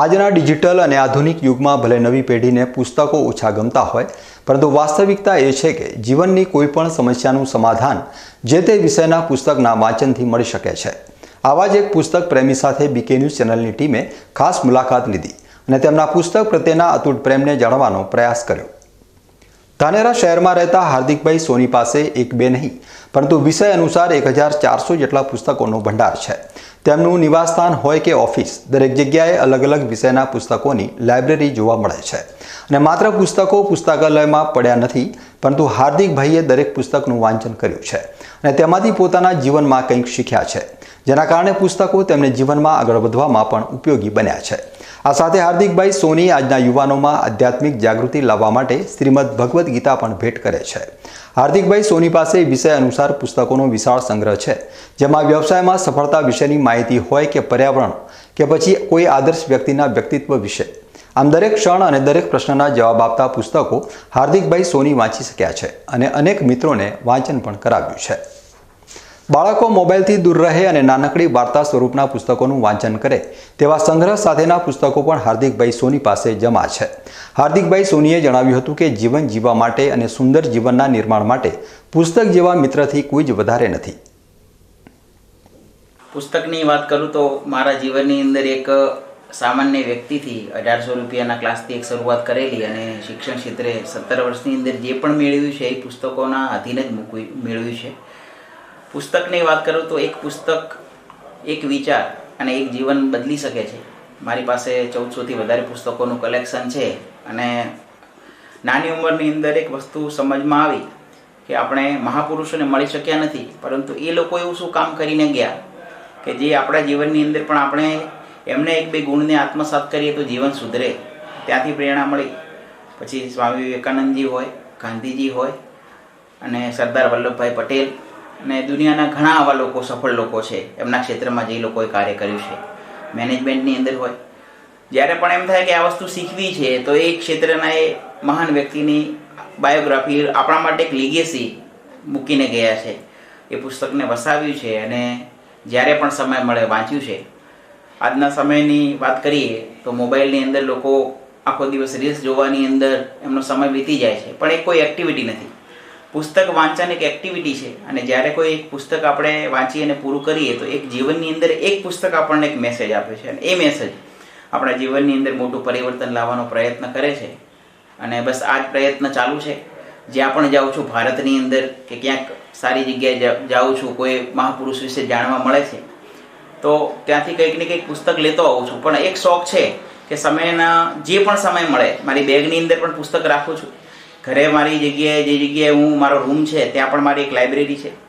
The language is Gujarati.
આજના ડિજિટલ અને આધુનિક યુગમાં ભલે નવી પેઢીને પુસ્તકો ઓછા ગમતા હોય, પરંતુ વાસ્તવિકતા એ છે કે જીવનની કોઈપણ સમસ્યાનું સમાધાન જે તે વિષયના પુસ્તકના વાંચનથી મળી શકે છે. આવા જ એક પુસ્તક પ્રેમી સાથે બીકે ન્યૂઝ ચેનલની ટીમે ખાસ મુલાકાત લીધી અને તેમના પુસ્તક પ્રત્યેના અતૂટ પ્રેમને જાણવાનો પ્રયાસ કર્યો. ધાનેરા શહેરમાં રહેતા હાર્દિકભાઈ સોની પાસે એક બે નહીં, પરંતુ વિષય અનુસાર એક હજાર ચારસો જેટલા પુસ્તકોનો ભંડાર છે. તેમનું નિવાસસ્થાન હોય કે ઓફિસ, દરેક જગ્યાએ અલગ અલગ વિષયના પુસ્તકોની લાઇબ્રેરી જોવા મળે છે. અને માત્ર પુસ્તકો પુસ્તકાલયમાં પડ્યા નથી, પરંતુ હાર્દિકભાઈએ દરેક પુસ્તકનું વાંચન કર્યું છે અને તેમાંથી પોતાના જીવનમાં કંઈક શીખ્યા છે, જેના કારણે પુસ્તકો તેમને જીવનમાં આગળ વધવામાં પણ ઉપયોગી બન્યા છે. આ સાથે હાર્દિકભાઈ સોની આજના યુવાનોમાં આધ્યાત્મિક જાગૃતિ લાવવા માટે શ્રીમદ ભગવદ્ ગીતા પણ ભેટ કરે છે. હાર્દિકભાઈ સોની પાસે વિષય અનુસાર પુસ્તકોનો વિશાળ સંગ્રહ છે, જેમાં વ્યવસાયમાં સફળતા વિશેની માહિતી હોય કે પર્યાવરણ, કે પછી કોઈ આદર્શ વ્યક્તિના વ્યક્તિત્વ વિશે. આમ દરેક ક્ષણ અને દરેક પ્રશ્નના જવાબ આપતા પુસ્તકો હાર્દિકભાઈ સોની વાંચી શક્યા છે અને અનેક મિત્રોને વાંચન પણ કરાવ્યું છે. બાળકો મોબાઈલથી દૂર રહે અને નાનકડી વાર્તા સ્વરૂપના પુસ્તકોનું વાંચન કરે, તેવા સંગ્રહ સાથેના પુસ્તકો પણ હાર્દિકભાઈ સોની પાસે જમા છે. હાર્દિકભાઈ સોનીએ જણાવ્યું હતું કે જીવન જીવવા માટે અને સુંદર જીવનના નિર્માણ માટે પુસ્તક જેવા મિત્રથી કોઈ જ વધારે નથી. પુસ્તકની વાત કરું તો મારા જીવનની અંદર એક સામાન્ય વ્યક્તિથી અઢારસો રૂપિયાના ક્લાસથી એક શરૂઆત કરેલી અને શિક્ષણ ક્ષેત્રે સત્તર વર્ષની અંદર જે પણ મેળવ્યું છે એ પુસ્તકોના અધીન જ મૂકવી, મેળવ્યું છે. પુસ્તકની વાત કરું તો એક પુસ્તક, એક વિચાર અને એક જીવન બદલી શકે છે. મારી પાસે ચૌદસોથી વધારે પુસ્તકોનું કલેક્શન છે અને નાની ઉંમરની અંદર એક વસ્તુ સમજમાં આવી કે આપણે મહાપુરુષોને મળી શક્યા નથી, પરંતુ એ લોકો એવું શું કામ કરીને ગયા કે જે આપણા જીવનની અંદર પણ આપણે એમને એક બે ગુણને આત્મસાત કરીએ તો જીવન સુધરે. ત્યાંથી પ્રેરણા મળી. પછી સ્વામી વિવેકાનંદજી હોય, ગાંધીજી હોય અને સરદાર વલ્લભભાઈ પટેલ અને દુનિયાના ઘણા આવા લોકો, સફળ લોકો છે. એમના ક્ષેત્રમાં જે લોકોએ કાર્ય કર્યું છે. મેનેજમેન્ટની અંદર હોય. જ્યારે પણ એમ થાય કે આ વસ્તુ શીખવી છે, તો એ ક્ષેત્રના એ મહાન વ્યક્તિની બાયોગ્રાફી આપણા માટે એક લીગેસી મૂકીને ગયા છે. એ પુસ્તકને વસાવ્યું છે અને જ્યારે પણ સમય મળે વાંચ્યું છે. આજના સમયની વાત કરીએ, તો મોબાઈલની અંદર લોકો આખો દિવસ રીલ્સ જોવાની અંદર એમનો સમય વીતી જાય છે. પણ એ કોઈ એક્ટિવિટી નથી. પુસ્તક વાંચન એક એક્ટિવિટી છે. અને જ્યારે કોઈ એક પુસ્તક આપણે વાંચી અને પૂરું કરીએ, તો એક જીવનની અંદર એક પુસ્તક આપણને એક મેસેજ આપે છે. અને એ મેસેજ આપણા જીવનની અંદર મોટું પરિવર્તન લાવવાનો પ્રયત્ન કરે છે. અને બસ આ જ પ્રયત્ન ચાલુ છે. જ્યાં પણ જાઉં છું, ભારતની અંદર કે ક્યાંક સારી જગ્યાએ જાઉં છું, કોઈ મહાપુરુષ વિશે જાણવા મળે છે, તો ત્યાંથી કંઈક ને કંઈક પુસ્તક લેતો આવું છું. પણ એક શોખ છે કે સમયના જે પણ સમય મળે, મારી બેગની અંદર પણ પુસ્તક રાખું છું. ઘરે મારી જગ્યાએ, જે જગ્યાએ હું, મારો રૂમ છે, ત્યાં પણ મારી એક લાઇબ્રેરી છે.